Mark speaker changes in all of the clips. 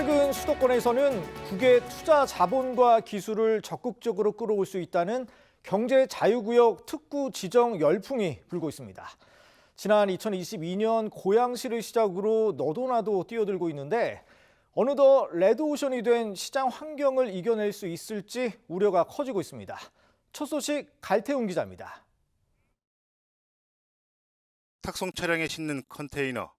Speaker 1: 최근 수도권에서는 국외 투자 자본과 기술을 적극적으로 끌어올 수 있다는 경제 자유구역 특구 지정 열풍이 불고 있습니다. 지난 2022년 고양시를 시작으로 너도나도 뛰어들고 있는데 어느덧 레드오션이 된 시장 환경을 이겨낼 수 있을지 우려가 커지고 있습니다. 첫 소식 갈태웅 기자입니다.
Speaker 2: 탁송 차량에 싣는 컨테이너.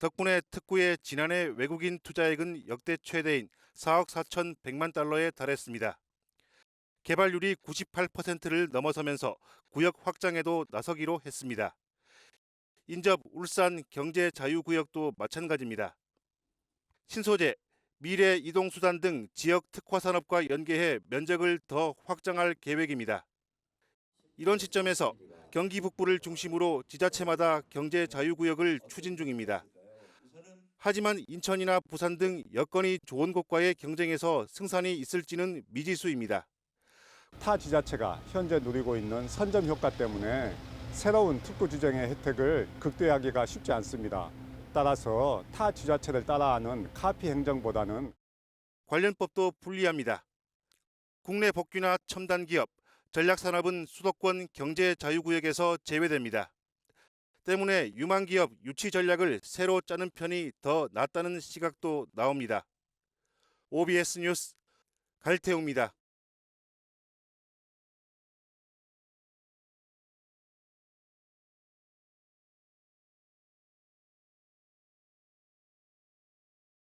Speaker 2: 덕분에 특구의 지난해 외국인 투자액은 역대 최대인 4억 4천 100만 달러에 달했습니다. 개발률이 98%를 넘어서면서 구역 확장에도 나서기로 했습니다. 인접 울산 경제자유구역도 마찬가지입니다. 신소재, 미래 이동수단 등 지역 특화 산업과 연계해 면적을 더 확장할 계획입니다. 이런 시점에서 경기 북부를 중심으로 지자체마다 경제 자유구역을 추진 중입니다. 하지만 인천이나 부산 등 여건이 좋은 곳과의 경쟁에서 승산이 있을지는 미지수입니다.
Speaker 3: 타 지자체가 현재 누리고 있는 선점 효과 때문에 새로운 특구 지정의 혜택을 극대화하기가 쉽지 않습니다. 따라서 타 지자체를 따라하는 카피 행정보다는
Speaker 2: 관련법도 불리합니다. 국내 복귀나 첨단 기업, 전략 산업은 수도권 경제 자유구역에서 제외됩니다. 때문에 유망 기업 유치 전략을 새로 짜는 편이 더 낫다는 시각도 나옵니다. OBS 뉴스 갈태웅입니다.